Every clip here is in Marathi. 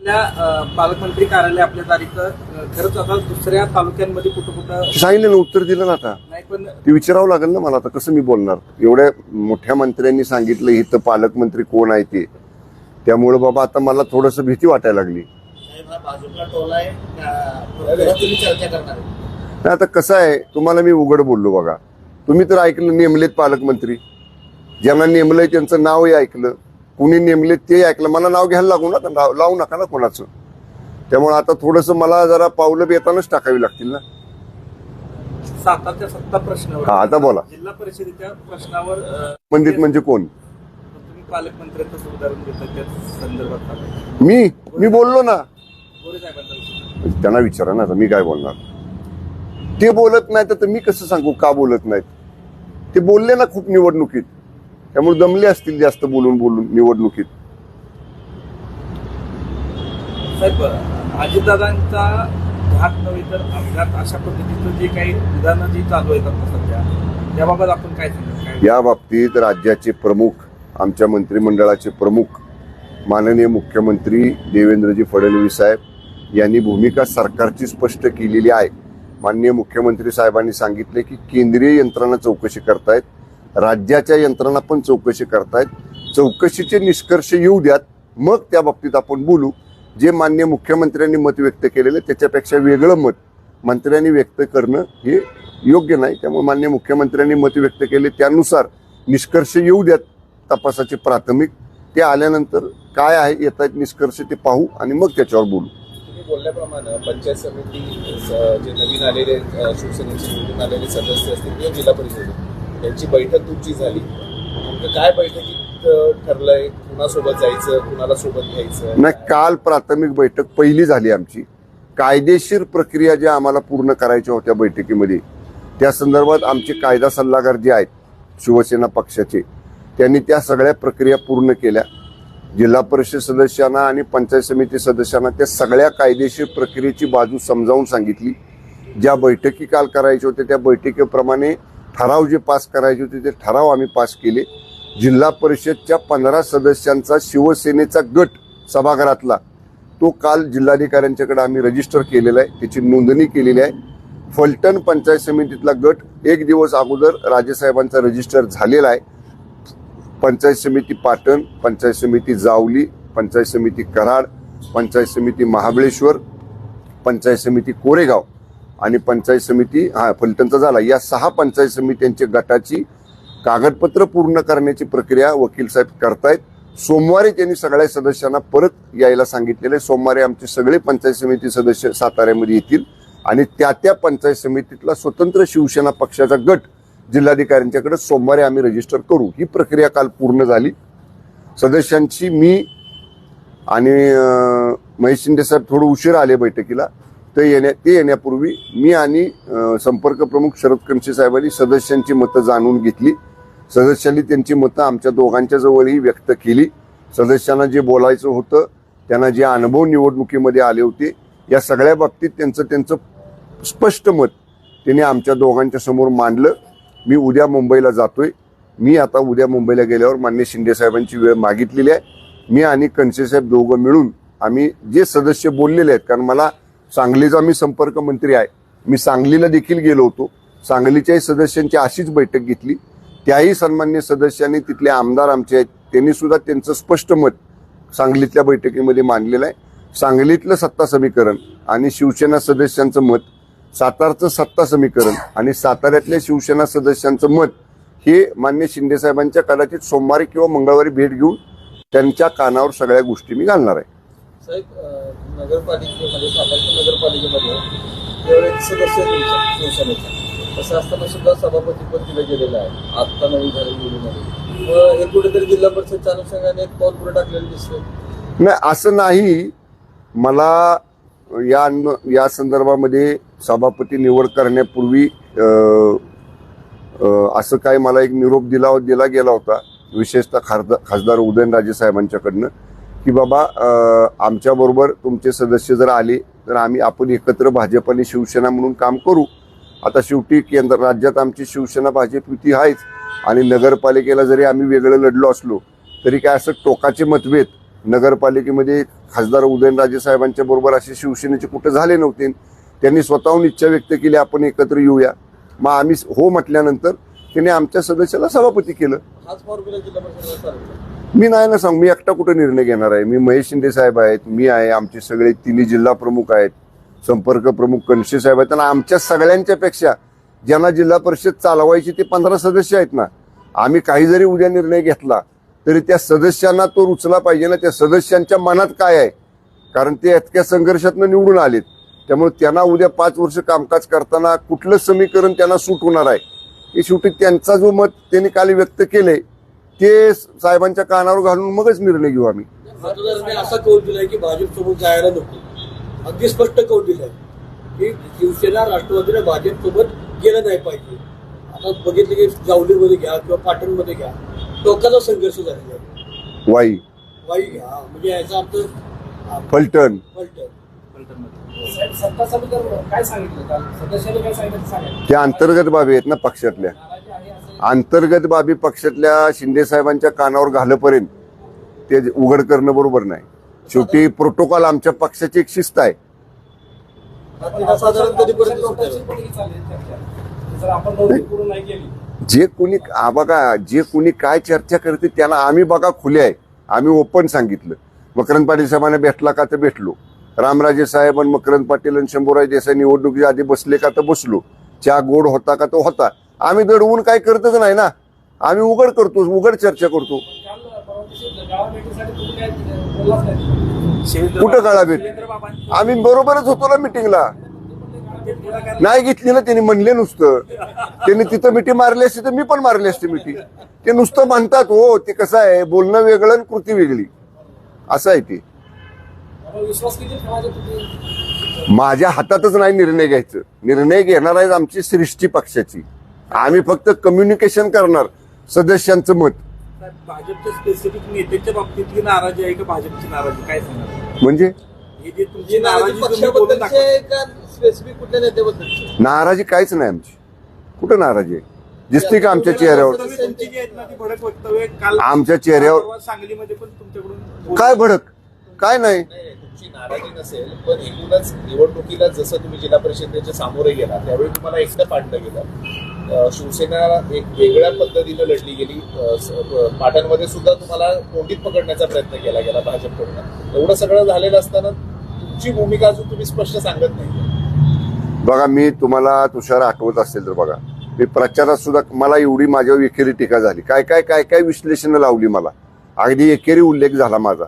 आपल्या अ, पालकमंत्री कार्यालय आपल्या तारीख अ, खरंच आता दुसऱ्या तालुक्यांमध्ये कुठं कुठं सांगितलं ना उत्तर दिलं ना आता. नाही पण ते विचारावं लागेल ना मला आता कसं मी बोलणार? एवढ्या मोठ्या मंत्र्यांनी सांगितलं इथं पालकमंत्री कोण आहे ते. त्यामुळे बाबा आता मला थोडस भीती वाटायला लागली. भाजपला टोला आहे. का तुम्ही चर्चा करणार आहे? नाही आता कसं आहे तुम्हाला मी उघड बोललो बघा. तुम्ही तर ऐकलं नेमलेत पालकमंत्री. ज्यांना नेमलंय त्यांचं नावही ऐकलं. कुणी नेमलेत ते ऐकलं. मला नाव घ्यायला लागू नका नाव- लावू नका ना कोणाचं. त्यामुळे आता थोडंसं मला जरा पावलं बेतानच टाकावी लागतील ना. सातारच्या सत्ता प्रश्नावर. हा, आता बोला. जिल्हा परिषदेच्या प्रश्नावर अ, मंदिर म्हणजे कोण? तुम्ही पालकमंत्र्यांचं उदाहरण देता त्या संदर्भात सांगा. मी? मी बोललो ना. गोरे साहेबांचा विषय. त्यांना विचारा ना आता मी काय बोलणार? ते बोलत नाहीत तर मी कसं सांगू का बोलत नाहीत? ते बोलले ना खूप निवडणुकीत. त्यामुळे दमले असतील जास्त बोलून बोलून निवडणुकीत. साहेब अजितदादांचा घात नव्हे तर अपघात अशा पद्धतीचं जे काही विधानं जी चालू आहेत आता सध्या त्याबाबत आपण काय? या बाबतीत राज्याचे प्रमुख आमच्या मंत्रिमंडळाचे प्रमुख माननीय मुख्यमंत्री देवेंद्रजी फडणवीस साहेब यांनी भूमिका सरकारची स्पष्ट केलेली आहे. माननीय मुख्यमंत्री साहेबांनी सांगितले की केंद्रीय यंत्रणा चौकशी करतायत. राज्याच्या यंत्रणा पण चौकशी करतायत. चौकशीचे निष्कर्ष येऊ द्यात. मग त्या बाबतीत आपण बोलू. जे मान्य मुख्यमंत्र्यांनी मत व्यक्त केलेलं त्याच्यापेक्षा वेगळं मत मंत्र्यांनी व्यक्त करणं हे योग्य नाही. त्यामुळे मान्य मुख्यमंत्र्यांनी मत व्यक्त केले. त्यानुसार निष्कर्ष येऊ द्यात तपासाचे प्राथमिक. ते आल्यानंतर काय आहे येत आहेत निष्कर्ष ते पाहू आणि मग त्याच्यावर बोलू. बोलल्याप्रमाणे पंचायत समिती जे नवीन आलेले शिवसेनेचे निवडून आलेले सदस्य असतील किंवा जिल्हा परिषद त्यांची बैठक तुमची झाली. काय बैठकीत ठरलंय? कुणासोबत जायचं? कुणाला सोबत घ्यायचं? नाही काल प्राथमिक बैठक पहिली झाली आमची. कायदेशीर प्रक्रिया ज्या आम्हाला पूर्ण करायच्या होत्या बैठकीमध्ये त्या संदर्भात आमचे कायदा सल्लागार जे आहेत शिवसेना पक्षाचे त्यांनी त्या सगळ्या प्रक्रिया पूर्ण केल्या. जिल्हा परिषद सदस्यांना आणि पंचायत समिती सदस्यांना त्या सगळ्या कायदेशीर प्रक्रियेची बाजू समजावून सांगितली. ज्या बैठकी काल करायच्या होत्या त्या बैठकीप्रमाणे ठराव जे पास करायचे होते ते ठराव आम्ही पास केले. जिल्हा परिषदच्या पंधरा सदस्यांचा शिवसेनेचा गट सभागृहातला तो काल जिल्हाधिकाऱ्यांच्याकडे आम्ही रजिस्टर केलेला आहे. त्याची नोंदणी केलेली आहे. फलटण पंचायत समितीतला गट एक दिवस अगोदर राजेसाहेबांचा रजिस्टर झालेला आहे. पंचायत समिती पाटण पंचायत समिती जावली पंचायत समिती कराड पंचायत समिती महाबळेश्वर पंचायत समिती कोरेगाव. आणि पंचायत समिती हा फलटणचा झाला. या सहा पंचायत समित्यांच्या गटाची कागदपत्र पूर्ण करण्याची प्रक्रिया वकील साहेब करतायत. सोमवारी त्यांनी सगळ्या सदस्यांना परत यायला सांगितलेलं आहे. सोमवारी आमचे सगळे पंचायत समिती सदस्य साताऱ्यामध्ये येतील आणि त्या त्या पंचायत समितीतला स्वतंत्र शिवसेना पक्षाचा गट जिल्हाधिकाऱ्यांच्याकडे सोमवारी आम्ही रजिस्टर करू. ही प्रक्रिया काल पूर्ण झाली. सदस्यांची मी आणि महेश शिंदे साहेब थोडं उशीर आले बैठकीला. ते येण्या ते येण्यापूर्वी मी आणि संपर्क प्रमुख शरद कणसे साहेबांनी सदस्यांची मतं जाणून घेतली. सदस्यांनी त्यांची मतं आमच्या दोघांच्या जवळही व्यक्त केली. सदस्यांना जे बोलायचं होतं त्यांना जे अनुभव निवडणुकीमध्ये आले होते या सगळ्या बाबतीत त्यांचं त्यांचं स्पष्ट मत त्यांनी आमच्या दोघांच्या समोर मांडलं. मी उद्या मुंबईला जातोय. मी आता उद्या मुंबईला गेल्यावर मान्य शिंदे साहेबांची वेळ मागितलेली आहे. मी आणि कणसे साहेब दोघं मिळून आम्ही जे सदस्य बोललेले आहेत कारण मला सांगलीचा मी संपर्क मंत्री आहे. मी सांगलीला देखील गेलो होतो. सांगलीच्याही सदस्यांची अशीच बैठक घेतली. त्याही सन्मान्य सदस्यांनी तिथले आमदार आमचे आहेत त्यांनी सुद्धा त्यांचं स्पष्ट मत सांगलीतल्या बैठकीमध्ये मांडलेलं आहे. सांगलीतलं सत्ता समीकरण आणि शिवसेना सदस्यांचं मत सातारचं सत्ता समीकरण आणि साताऱ्यातल्या शिवसेना सदस्यांचं मत हे मान्य शिंदे साहेबांच्या कदाचित सोमवारी किंवा मंगळवारी भेट घेऊन त्यांच्या कानावर सगळ्या गोष्टी मी घालणार आहे. साहेब नगरपालिकेमध्ये सातारच्या नगरपालिकेमध्ये केवळ एक सदस्य शिवसेनेचा तसं असताना सुद्धा सभापती पद दिलं गेलेलं आहे आत्ता नवीन झालं निवडणुकीमध्ये हे कुठेतरी जिल्हा परिषदच्या अनुषंगाने एक पाऊल पुढे टाकलेलं दिसतंय. नाही असं नाही. मला या या संदर्भामध्ये सभापती निवड करण्यापूर्वी असं काय मला एक निरोप दिला दिला गेला होता. विशेषतः खासदार खासदार उदयनराजे साहेबांच्याकडनं. की बाबा आमच्याबरोबर तुमचे सदस्य जर आले तर आम्ही आपण एकत्र भाजप आणि शिवसेना म्हणून काम करू. आता शेवटी केंद्र राज्यात आमची शिवसेना भाजप युती आहेच. आणि नगरपालिकेला जरी आम्ही वेगळं लढलो असलो तरी काय असं टोकाचे मतभेद नगरपालिकेमध्ये खासदार उदयनराजे साहेबांच्या बरोबर असे शिवसेनेचे कुठे झाले नव्हते. त्यांनी स्वतःहून इच्छा व्यक्त केली आपण एकत्र येऊया. मग आम्ही हो म्हटल्यानंतर त्याने आमच्या सदस्याला सभापती केलं. मी नाही ना सांग मी एकटा कुठे निर्णय घेणार आहे? मी महेश शिंदे साहेब आहेत मी आहे आमचे सगळे तिन्ही जिल्हा प्रमुख आहेत संपर्क प्रमुख कणशे साहेब आहेत. आणि आमच्या सगळ्यांच्या पेक्षा ज्यांना जिल्हा परिषद चालवायची ते पंधरा सदस्य आहेत ना. आम्ही काही जरी उद्या निर्णय घेतला तरी त्या सदस्यांना तो रुचला पाहिजे ना. त्या सदस्यांच्या मनात काय आहे? कारण ते इतक्या संघर्षातनं निवडून आलेत. त्यामुळे त्यांना उद्या पाच वर्ष कामकाज करताना कुठलं समीकरण त्यांना सूट होणार आहे? हे शेवटी त्यांचा जो मत त्यांनी काल व्यक्त केले ते साहेबांच्या कानावर घालून मगच निर्णय घेऊ आम्ही. असा कौल दिलाय की भाजप सोबत जायला नको. अगदी स्पष्ट कौल दिलाय की शिवसेना राष्ट्रवादीने भाजप सोबत गेलं नाही पाहिजे. आता बघितलं की जावलीमध्ये घ्या किंवा पाटणमध्ये घ्या टोकाचा संघर्ष झालेला आहे. वाई. वाई घ्या म्हणजे याचा अर्थ फलटण. पलटण फलटणमध्ये. साहेब, सत्ता समीकरण काय सांगितलं? काल सदस्यांनी काय सांगितलं? ते सांगा त्या अंतर्गत बाबी आहेत ना पक्षातल्या. अंतर्गत बाबी पक्षातल्या शिंदे साहेबांच्या कानावर घालपर्यंत ते उघड करणं बरोबर नाही. शेवटी प्रोटोकॉल आमच्या पक्षाची एक शिस्त आहे. जे कोणी बघा जे कोणी काय चर्चा करते त्यांना आम्ही बघा खुले आहे. आम्ही ओपन सांगितलं. मकरंद पाटील साहेबांना भेटला का तर भेटलो. रामराजे साहेब आणि मकरंद पाटील आणि शंभूराज देसाई निवडणुकीच्या आधी बसले का तर बसलो. चहा गोड होता का तो होता. आम्ही दडवून काय करतच नाही ना. आम्ही उघड करतो उघड चर्चा करतो. कुठं बाबा- काळा भेट? आम्ही बरोबरच होतो ना मिटिंगला नाही घेतली ना त्यांनी म्हणले नुसतं. त्यांनी तिथं मिठी मारली असती तर मी पण मारली असते मिठी. ते नुसतं म्हणतात हो ते कसं आहे? बोलणं वेगळं आणि कृती वेगळी. असं आहे ते. माझ्या हातातच नाही निर्णय घ्यायचं. निर्णय घेणार आहे आमची सृष्टी पक्षाची. आम्ही फक्त कम्युनिकेशन करणार सदस्यांचं मत. साहेब, भाजपच्या स्पेसिफिक नेत्याच्या बाबतीतली नाराजी आहे का भाजपची नाराजी? काय सांगा? म्हणजे? ही जी तुमची जी नाराजी काहीच नाही आमची. कुठं नाराजी आहे? दिसते का आमच्या चेहऱ्यावर? आमच्या चेहऱ्यावर सांगलीमध्ये पण तुमच्याकडून काय भडक? काय नाही. तुमची नाराजी नसेल पण एकूणच निवडणुकीला जसं तुम्ही जिल्हा परिषदेच्या सामोरे गेला त्यावेळी तुम्हाला एकटं पाडलं गेलं. शिवसेना एक वेगळ्या पद्धतीनं लढली गेली. अं, पाटणमध्ये सुद्धा तुम्हाला कोंडीत पकडण्याचा प्रयत्न केला गेला भाजपकडून. एवढं सगळं झालेलं असताना तुमची भूमिका अजून तुम्ही स्पष्ट सांगत नाही. बघा मी तुम्हाला तुषार आठवत असेल तर बघा मी प्रचारात सुद्धा मला एवढी माझ्यावर एकेरी टीका झाली. काय काय काय काय विश्लेषणं लावली मला? अगदी एकेरी उल्लेख झाला माझा.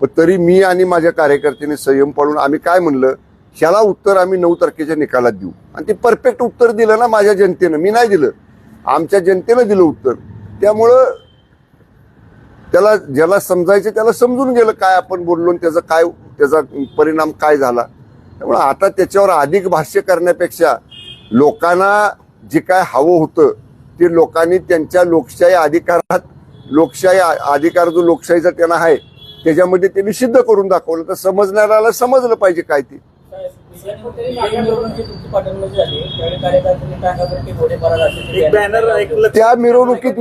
पण तरी मी आणि माझ्या कार्यकर्त्यांनी संयम पाळून आम्ही काय म्हणलं? ह्याला उत्तर आम्ही नऊ तारखेच्या निकालात देऊ. आणि ते परफेक्ट उत्तर दिलं ना माझ्या जनतेनं. मी नाही दिलं. आमच्या जनतेनं दिलं उत्तर. त्यामुळं त्याला ज्याला समजायचं त्याला समजून गेलं काय आपण बोललो त्याचा काय त्याचा परिणाम काय झाला. त्यामुळं आता त्याच्यावर अधिक भाष्य करण्यापेक्षा लोकांना जे काय हवं होतं ते लोकांनी त्यांच्या लोकशाही अधिकारात लोकशाही आ- अधिकार जो लोकशाहीचा त्यांना आहे त्याच्यामध्ये त्यांनी सिद्ध करून दाखवलं. तर समजणाऱ्याला समजलं पाहिजे काय ते. त्या मिरवणुकीत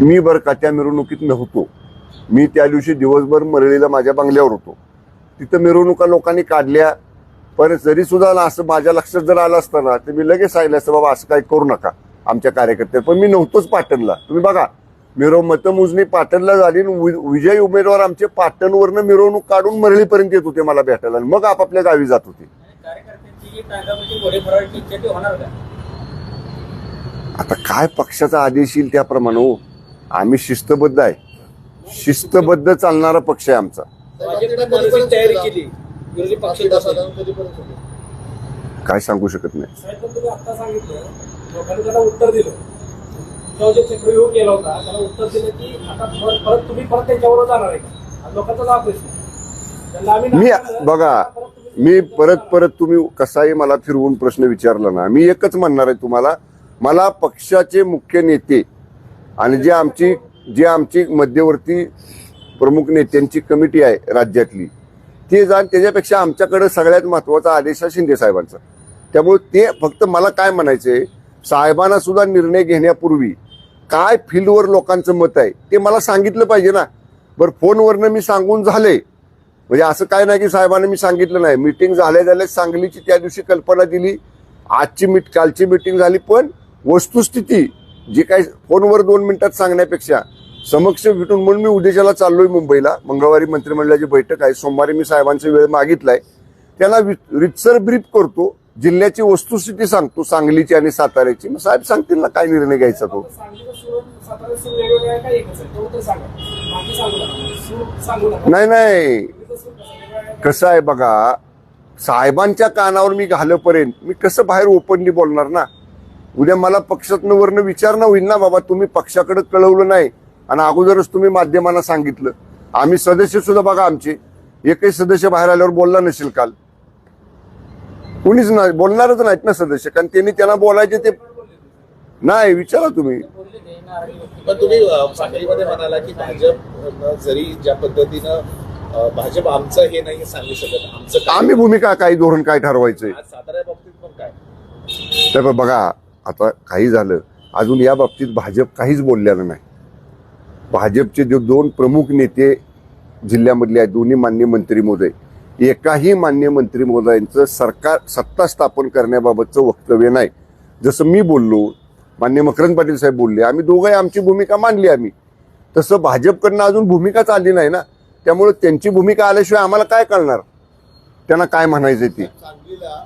मी बरं का त्या मिरवणुकीत नव्हतो. मी त्या दिवशी दिवसभर मरळीला माझ्या बंगल्यावर होतो. तिथं मिरवणुका लोकांनी काढल्या. पण जरी सुद्धा असं माझ्या लक्षात जर आलं असतं ना तर मी लगेच सांगितलं असतं बाबा असं काही करू नका. आमच्या कार्यकर्त्या पण मी नव्हतोच पाटणला. तुम्ही बघा मिरव मतमोजणी पाटणला झाली विजयी उमेदवार आमचे पाटणवरनं मिरवणूक काढून मरळीपर्यंत येत होते मला भेटायला. आणि मग आपापल्या गावी जात होते. आता काय पक्षाचा आदेश येईल त्याप्रमाणे हो. आम्ही शिस्तबद्ध आहे. शिस्तबद्ध चालणारा पक्ष आहे आमचा? काय सांगू शकत नाही. लोकांनी त्याला उत्तर दिलं. तो जे चक्रव्यूह केला होता त्याला उत्तर दिलं की आता परत परत तुम्ही परत त्यांच्याबरोबर जाणार आहे का? लोकांचा हा प्रश्न आहे. मी बघा मी परत परत तुम्ही कसाही मला फिरवून प्रश्न विचारला ना मी एकच म्हणणार आहे तुम्हाला मला पक्षाचे मुख्य नेते आणि जे आमची जे आमची मध्यवर्ती प्रमुख नेत्यांची कमिटी आहे राज्यातली ते जाण त्याच्यापेक्षा आमच्याकडे सगळ्यात महत्त्वाचा आदेश आहे शिंदे साहेबांचा. त्यामुळे ते फक्त मला काय म्हणायचंय साहेबांना सुद्धा निर्णय घेण्यापूर्वी काय फील्डवर लोकांचं मत आहे ते मला सांगितलं पाहिजे ना. बरं फोनवरनं मी सांगून झाले. म्हणजे असं काय नाही की साहेबांनी मी सांगितलं नाही. मीटिंग झाल्या झाल्या सांगलीची त्या दिवशी कल्पना दिली. आजची मीट कालची मीटिंग झाली पण वस्तुस्थिती जी काय फोनवर दोन मिनिटात सांगण्यापेक्षा समक्ष भेटून म्हणून मी उद्याच्याला चाललोय मुंबईला. मंगळवारी मंत्रिमंडळाची बैठक आहे. सोमवारी मी साहेबांचा वेळ मागितलाय. त्याला रितसर ब्रीफ करतो. जिल्ह्याची वस्तुस्थिती सांगतो सांगलीची आणि साताऱ्याची. मग साहेब सांगतील ना काय निर्णय घ्यायचा तो? नाही नाही. कसा आहे? बघा साहेबांच्या कानावर मी घालपर्यंत मी कसं बाहेर ओपनली बोलणार ना? उद्या मला पक्षातनं वरनं विचारणं होईल ना बाबा तुम्ही पक्षाकडे कळवलं नाही. आणि अगोदरच तुम्ही माध्यमांना सांगितलं. आम्ही सदस्य सुद्धा बघा आमचे. एकही सदस्य बाहेर आल्यावर बोलला नसेल काल. कुणीच नाही बोलणारच नाहीत ना सदस्य. कारण त्यांनी त्यांना बोलायचे ते नाही विचारा तुम्ही. पण तुम्ही म्हणाला की भाजप जरी ज्या पद्धतीनं भाजप आमचं हे नाही सांगू शकत आमचं आम्ही भूमिका काय धोरण काय ठरवायचंय? सातारा बाबतीत पण काय? तर बघा आता काही झालं. अजून या बाबतीत भाजप काहीच बोललेलं नाही. भाजपचे जे दोन प्रमुख नेते जिल्ह्यामधले आहेत दोन्ही मान्य मंत्री महोदय एकाही मान्य मंत्री महोदयांचं सरकार सत्ता स्थापन करण्याबाबतचं वक्तव्य नाही. जसं मी बोललो मान्य मकरंद पाटील साहेब बोलले आम्ही दोघंही आमची भूमिका मांडली आम्ही. तसं भाजपकडनं अजून भूमिकाच आली नाही ना. त्यामुळे त्यांची भूमिका आल्याशिवाय आम्हाला काय कळणार? त्यांना काय म्हणायचं ते? सांगलीला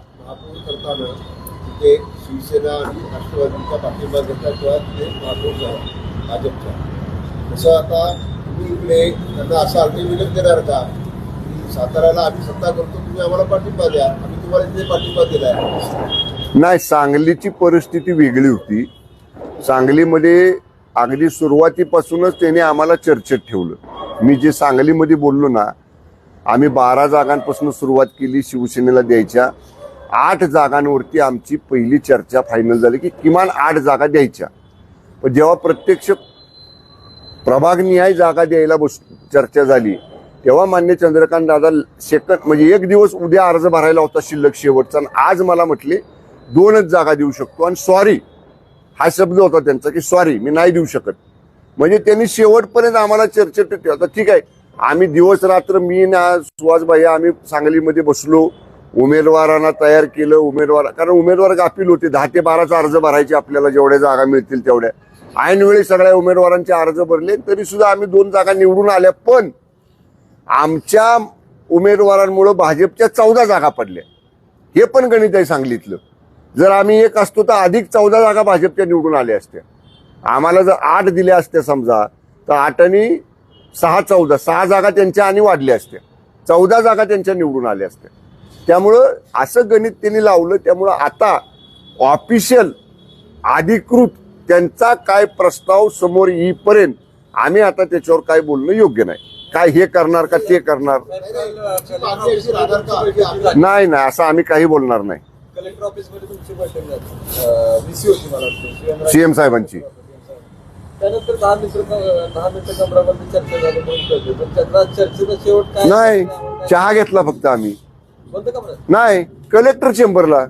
शिवसेना साताऱ्याला आम्ही सत्ता करतो तुम्ही आम्हाला पाठिंबा द्या. आम्ही तुम्हाला इथे पाठिंबा दिलाय. नाही सांगलीची परिस्थिती वेगळी होती. सांगलीमध्ये अगदी सुरुवातीपासूनच त्याने आम्हाला चर्चेत ठेवलं. मी जे सांगलीमध्ये बोललो ना आम्ही बारा जागांपासून सुरुवात केली शिवसेनेला द्यायच्या. आठ जागांवरती आमची पहिली चर्चा फायनल झाली की किमान आठ जागा द्यायच्या. पण जेव्हा प्रत्यक्ष प्रभागनिहाय जागा द्यायला बस चर्चा झाली तेव्हा मान्य चंद्रकांत दादा सेकंड म्हणजे एक दिवस उद्या अर्ज भरायला होता शिल्लक शेवटचा आणि आज मला म्हटले दोनच जागा देऊ शकतो. आणि सॉरी हा शब्द होता त्यांचा की सॉरी मी नाही देऊ शकत. म्हणजे त्यांनी शेवटपर्यंत आम्हाला चर्चेत ठेवलं. आता ठीक आहे आम्ही दिवस रात्र मी ना सुहासबाई आम्ही सांगलीमध्ये बसलो. उमेदवारांना तयार केलं उमेदवार कारण उमेदवार गाफील होते. दहा ते बाराचा अर्ज भरायचे आपल्याला जेवढ्या जागा मिळतील तेवढ्या. ऐनवेळी सगळ्या उमेदवारांचे अर्ज भरले तरी सुद्धा आम्ही दोन जागा निवडून आल्या पण आमच्या उमेदवारांमुळं भाजपच्या चौदा जागा पडल्या. हे पण गणित आहे सांगलीतलं जर आम्ही एक असतो तर अधिक चौदा जागा भाजपच्या निवडून आल्या असत्या. आम्हाला जर आठ दिल्या असत्या समजा तर आठनी सहा चौदा सहा जागा त्यांच्या आणि वाढल्या असत्या. चौदा जागा त्यांच्या निवडून आल्या असत्या. त्यामुळं असं गणित त्यांनी लावलं त्यामुळं आता ऑफिशियल अधिकृत त्यांचा काय प्रस्ताव समोर येईपर्यंत आम्ही आता त्याच्यावर काय बोलणं योग्य नाही. काय हे करणार का ते करणार? नाही नाही असं आम्ही काही बोलणार नाही. सीएम साहेबांची. नाही चहा घेतला फक्त आम्ही. नाही कलेक्टर चेंबरला.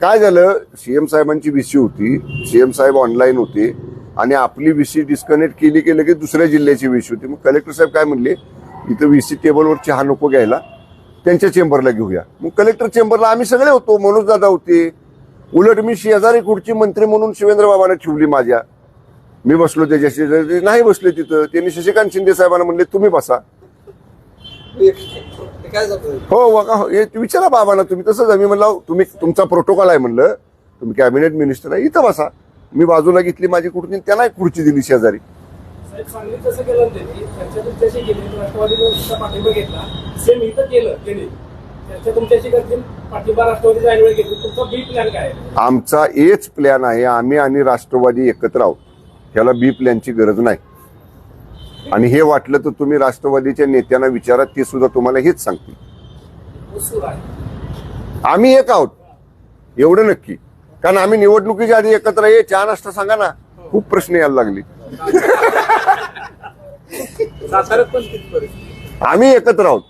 काय झालं सीएम साहेबांची विसी होती. सीएम साहेब ऑनलाईन होते. आणि आपली व्ही सी डिस्कनेक्ट केली की लगेच दुसऱ्या जिल्ह्याची विसी होती. मग कलेक्टर साहेब काय म्हणले इथं व्ही सी टेबलवर चहा नको घ्यायला त्यांच्या चेंबरला घेऊया. मग कलेक्टर चेंबरला आम्ही सगळे होतो मनोज दादा होते. उलट मी शेजारी खुर्ची मंत्री म्हणून शिवेंद्र बाबांना ठेवली माझ्या. मी बसलो त्याच्या शेजारी ते नाही बसले तिथं. त्यांनी शशिकांत शिंदे साहेबांना म्हणले तुम्ही बसा. काय हो का हो, हे विचारा बाबांना तुम्ही तसंच आम्ही म्हणलं तुम्ही तुमचा प्रोटोकॉल आहे म्हणलं. तुम्ही कॅबिनेट मिनिस्टर आहे इथं बसा. मी बाजूला घेतली माझी खुर्ची त्यांना एक खुर्ची दिली शेजारी. आमचा एच प्लॅन आहे आम्ही आणि राष्ट्रवादी एकत्र आहोत. ह्याला बी प्लॅनची गरज नाही. आणि हे वाटलं तर तुम्ही राष्ट्रवादीच्या नेत्यांना विचारा ते सुद्धा तुम्हाला हेच सांगतील. आम्ही एक आहोत. एवढं नक्की. कारण आम्ही निवडणुकीच्या आधी एकत्र ये चहा नाश्ता सांगा ना. खूप प्रश्न यायला लागले. आम्ही एकत्र आहोत.